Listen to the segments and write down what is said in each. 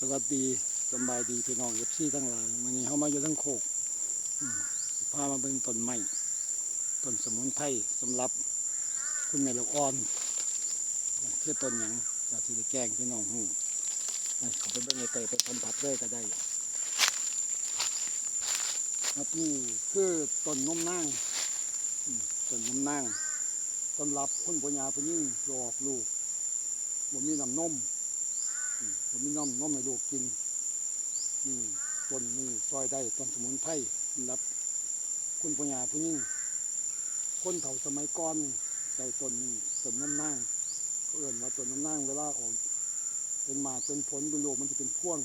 สวัสดีสบายดีพี่น้องเอฟซีทั้งหลายวันนี้เขามาอยู่ทั้งโคกพามาเบิ่งต้นไม้ต้นสมุนไพรสำหรับ คุณแม่ลูกอ่อนคือต้นหยังจะที่ได้แกงพี่น้องหูเขาไปเบิ่งไกลๆไปสัมผัสเลยก็ได้ครับนี่คือต้นนมนางต้นนมนางสำหรับคนปัญญาผู้ยิ่งจะอกลูกบ่มีน้ำนมอืม ผมมีน้ำน้ำให้ลูกกินนี่ต้นนี่ซอยได้ต้นสมุนไพรรับ คุณปัญญาผู้ยิ่งคนเฒ่าสมัยก่อนใส่ต้นนี้ต้นน้ำนางเขาเอื่นว่าต้นน้ำนางเวลาออกเป็นหมากเป็นผลเป็นลูกมันจะเป็นพ่วง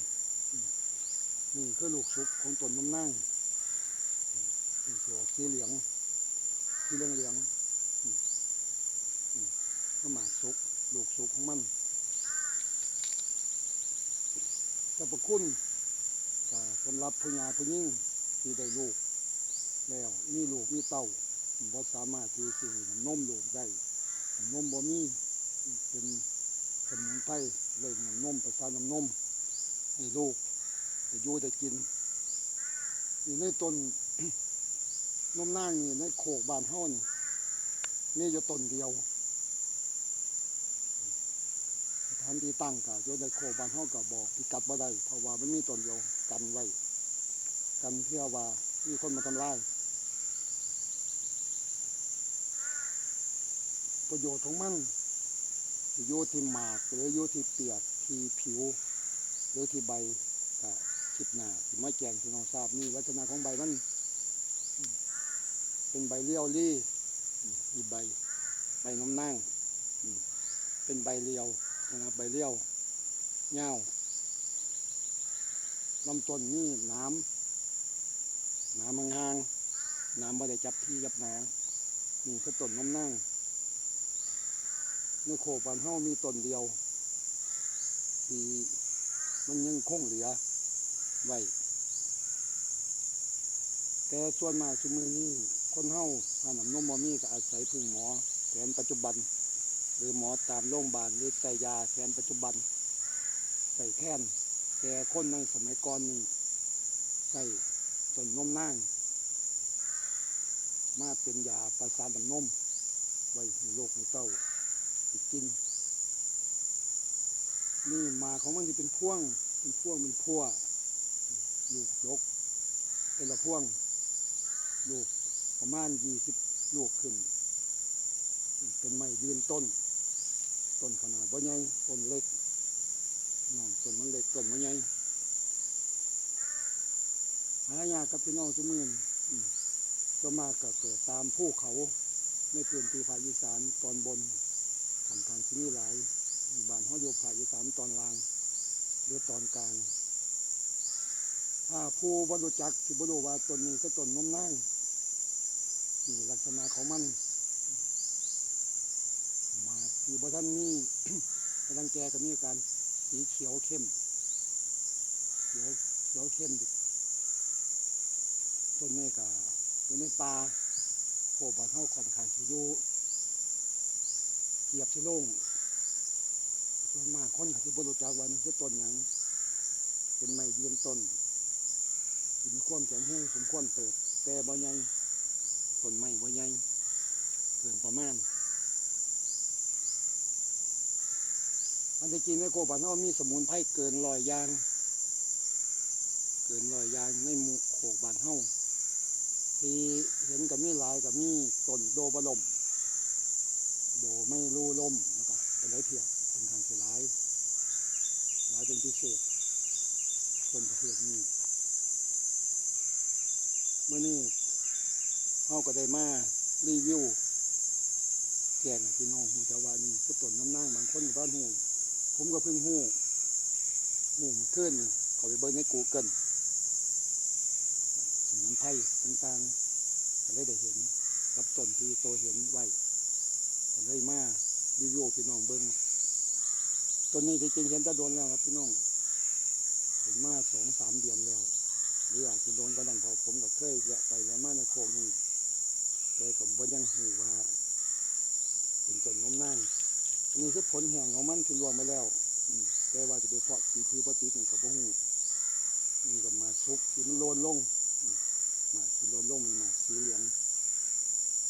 นี่คือลูกสุกของต้นน้ำนางอืมนี่สีออกสีเหลืองสีเหลืองเหลืองๆอืมอืมก็หมากสุกลูกสุกของมัน สรรพคุณสำหรับผู้หญิงผู้หญิงที่ได้ลูก แล้วมีลูกมีเต้าบ่สามารถที่สิให้นมลูกได้นมบ่มีเป็นสมุนไพรเลยน้ำนมประสานน้ำนมให้ลูกได้อยู่ได้กินนี่ในต้นนมนางนี่ในโขกบานเฮานี่มีอยู่ต้นเดียว สถานที่ตั้งก็อยู่ในโคบานเฮาก็บอกพิกัดบ่ได้เพราะว่ามันมีต้นเดียวกันไว้ กันเพื่อว่ามีคนมาทำลายประโยชน์ของมันสิอยู่ที่หมากหรืออยู่ที่เปียกที่ผิว หรือที่ใบก็คิดหน้าที่มาแจงที่น้องทราบนี่ลักษณะของใบมันเป็นใบเลี้ยวรี่มีใบ ใบน้ำนางเป็นใบเรียว นะครับใบเลี้ยวเงาลำต้นนี่น้ำน้ำมังหางน้ำบ่ได้จับที่ยับหนานี่คือต้นน้ำนั่งในโคกบ้านเฮามีต้นเดียว ที่มันยังคงเหลือไว้แต่ส่วนมากชุมือนี้คนเฮาถ้าน้ำนมบ่มีก็อาศัยพึ่งหมอแผนปัจจุบัน หรือหมอตามโรงพยาบาลหรือใส่ยาแทนปัจจุบันใส่แทนแต่คนในสมัยก่อนนี่ใส่ต้นนมนางมาเป็นยาประสานน้ำนมไว้ให้โรคให้เต้าไปกิน นี่มาของมันที่เป็นพ่วง เป็นพ่วงเป็นพัวลูกยกเป็นละพ่วง ลูกประมาณยี่สิบลูกขึ้น เป็นไม้ยืนต้น ต้นขนาดบ่ใหญ่ต้นเล็กน้องต้นมันเล็กต้นมันใหญ่หายากกับพี่น้องทุกมืออืมก็มากก็เกิดตามภูเขาในพื้นที่ภาคอีสานตอนบนทางทางที่นี่หลายบ้านห้อยโยภาคอีสานตอนล่าง หรือตอนกลาง ถ้าผู้บรรลุจักที่บรรลุว่าตนนี้ก็ต้นนมนางนี่ลักษณะของมัน ที่บ่ท่านนี่กำลังแก่ก็มีอาการสีเขียวเข้มเขียวเขียวเข้มต้นนี้ก็อยู่ในป่าโผล่บ้านเฮาค่อนข้างสิอยู่เกียบสิโล่งส่วนมากคนก็สิบ่รู้จักว่านี่คือต้นหยังเป็นไม้ยืนต้นที่มีความแข็งแรงสมควรเติบแต่บ่ใหญ่ต้นไม้บ่ใหญ่เกินประมาณ มันจะกินในโกบันเขามีสมุนไพรเกินร้อยยาง เกินร้อยยางในหมู่โขกบานเฮาที่เห็นกับมีลายกับมีต้นโดบลม โดไม่รู้ลมแล้วก็เป็นไรเพียงค่อนข้างจะหลายลายเป็นพิเศษต้นประเภทนี้เมื่อนี้เฮาก็ได้มารีวิวแจ้งพี่น้องหูชาวานี่คือต้นน้ำนางบางคนอยู่บ้านหู ผมก็เพิ่งหูหูมันขึ้นนี่เขาไปเบิ่งในกูเกิลสมุนไพรต่างๆก็เลยได้เห็นกับต้นที่โตเห็นไว้ก็เลยมารีวิวพี่น้องเบิ่งต้นนี้ที่จริงเห็นตะโดนแล้วครับพี่น้องเห็นมาสองสามเดือนแล้วหรืออาจจะโดนก็ดังพอผมก็เคยแวะไปแวะมาในโคกนี่แต่ผมบ่ยังหูว่าเป็นต้นนมนาง นนี้คือผลแห่งของมันที่รวมไปแล้วแต่ว่าจะไปเพาะสีคือปฏิกันกับพวกหูนี่ก็มาซุกที่มันโลนลงมาที่โลนลงมันมาสีเหลือง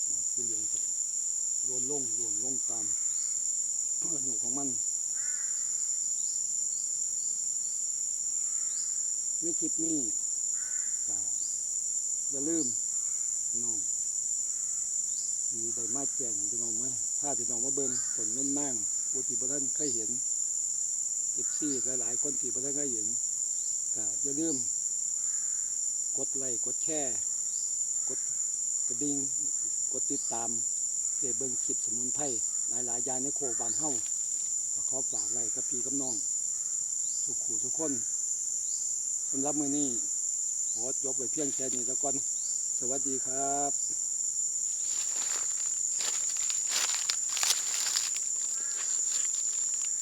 มาสีเหลืองครับโลนลงรวมลงตามอายุของมันในคลิปนี้ก็อย่าลืมน้อง มีใบไม้แจ้งให้พี่น้องมถ้าพี่น้องมาเบิ่งต้นน้นนั่งผู้ที่บ่ท่านเคยเห็นเอฟซีหลายๆ คนที่บ่ท่านเคยเห็นก็อย่าลืมกดไลค์กดแชร์กดกระดิ่งกดติดตามเพื่อเบิ่งคลิปสมุนไพรหลายๆยางในโคบานเฮาก็ขอฝากไว้กับพี่กับน้อง สุขูสุขคนสำหรับมือนี้ขอจบไวเพียงแค่นี้แล้วก่อน สวัสดีครับ